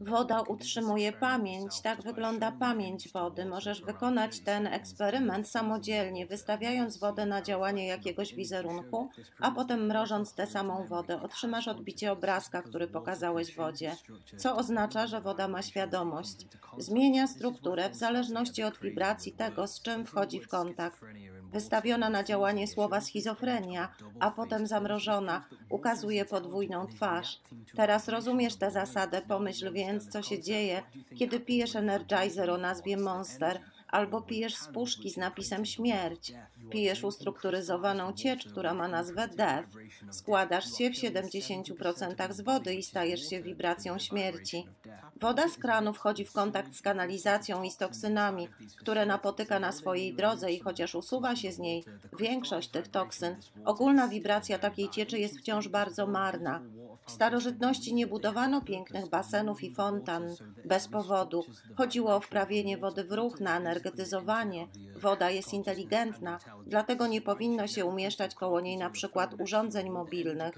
Woda utrzymuje pamięć, tak wygląda pamięć wody. Możesz wykonać ten eksperyment samodzielnie, wystawiając wodę na działanie jakiegoś wizerunku, a potem mrożąc tę samą wodę. Otrzymasz odbicie obrazka, który pokazałeś wodzie, co oznacza, że woda ma świadomość. Zmienia strukturę w zależności od wibracji tego, z czym wchodzi w kontakt. Wystawiona na działanie słowa schizofrenia, a potem zamrożona, ukazuje podwójną twarz. Teraz rozumiesz tę zasadę, pomyśl więc, co się dzieje, kiedy pijesz Energizer o nazwie Monster, albo pijesz z puszki z napisem śmierć. Pijesz ustrukturyzowaną ciecz, która ma nazwę Death. Składasz się w 70% z wody i stajesz się wibracją śmierci. Woda z kranu wchodzi w kontakt z kanalizacją i z toksynami, które napotyka na swojej drodze i chociaż usuwa się z niej większość tych toksyn, ogólna wibracja takiej cieczy jest wciąż bardzo marna. W starożytności nie budowano pięknych basenów i fontan bez powodu. Chodziło o wprawienie wody w ruch, na energetyzowanie. Woda jest inteligentna, dlatego nie powinno się umieszczać koło niej na przykład urządzeń mobilnych.